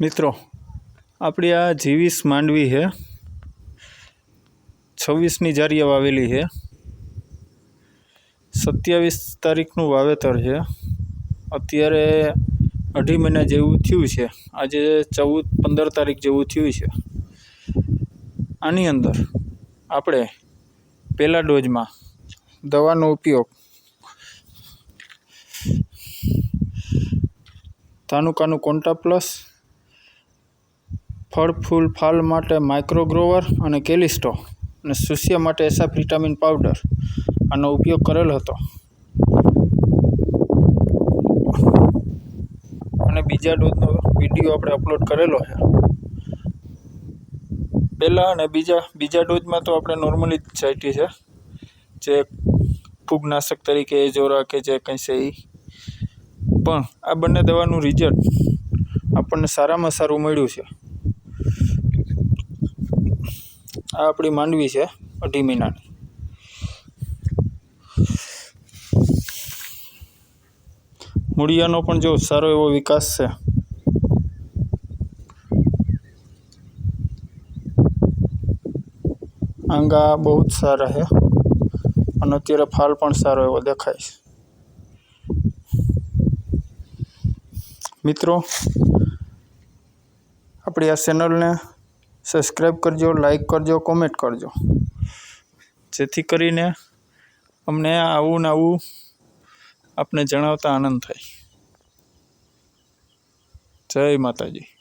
મિત્રો, આપણી આ જીવીસ માંડવી છે. છવ્વીસની જારીએ વાવેલી છે. સત્યાવીસ તારીખનું વાવેતર છે. અત્યારે અઢી મહિના જેવું થયું છે. આજે ચૌદ, પંદર તારીખ જેવું થયું છે. આની અંદર આપણે પહેલા ડોઝમાં દવાનો ઉપયોગ તાનુકાનું કોન્ટા પ્લસ ફળ, ફૂલ, ફાલ માટે માઇક્રોગ્રોવર અને કેલિસ્ટો અને સુસ્ય માટે એસાફ વિટામિન પાવડર આનો ઉપયોગ કરેલ હતો. અને બીજા ડોઝનો વીડિયો આપણે અપલોડ કરેલો છે. પહેલાં અને બીજા બીજા ડોઝમાં તો આપણે નોર્મલી જ છાંટી છે. જે ફૂગનાશક તરીકે એ જોરા કે જે કંઈ છે એ પણ આ બંને દવાનું રિઝલ્ટ આપણને સારામાં સારું મળ્યું છે. આ આપણી માંડવી છે, અઢી મહિનાની મૂળિયાનો પણ જો સારો એવો વિકાસ છે. આંગા બહુ જ સારા છે, અને અત્યારે ફાલ પણ સારો એવો દેખાય છે. મિત્રો, આપણી આ ચેનલને સબસ્ક્રાઈબ કરજો લાઇક કરજો કોમેન્ટ કરજો. જેથી કરીને અમને આવું ને આવું આપને જણાવતા આનંદ થાય. જય માતાજી.